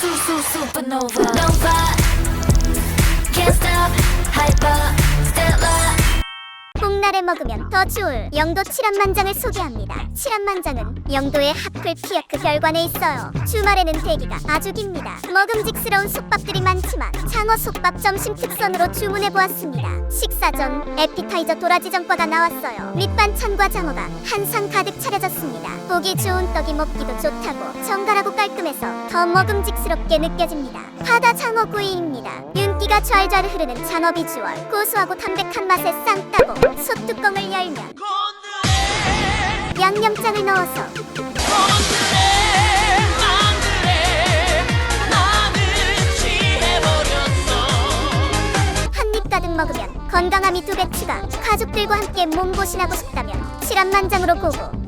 Su su supernova Nova 뽕나를 먹으면 더 좋을 영도 칠합만장을 소개합니다. 칠합만장은 영도의 하플 피아크 별관에 있어요. 주말에는 대기가 아주 깁니다. 먹음직스러운 솥밥들이 많지만 장어 솥밥 점심 특선으로 주문해 보았습니다. 식사 전 에피타이저 도라지전과가 나왔어요. 밑반찬과 장어가 한 상 가득 차려졌습니다. 보기 좋은 떡이 먹기도 좋다고 정갈하고 깔끔해서 더 먹음직스럽게 느껴집니다. 바다 장어구이입니다. 윤기가 좔좔 흐르는 장어 비주얼, 고소하고 담백한 맛의 쌍따봉. 솥 뚜껑을 열면 양념장을 넣어서 한 입 가득 먹으면 건강함이 두 배 추가. 가족들과 함께 몸보신하고 싶다면 칠합만장으로 고고.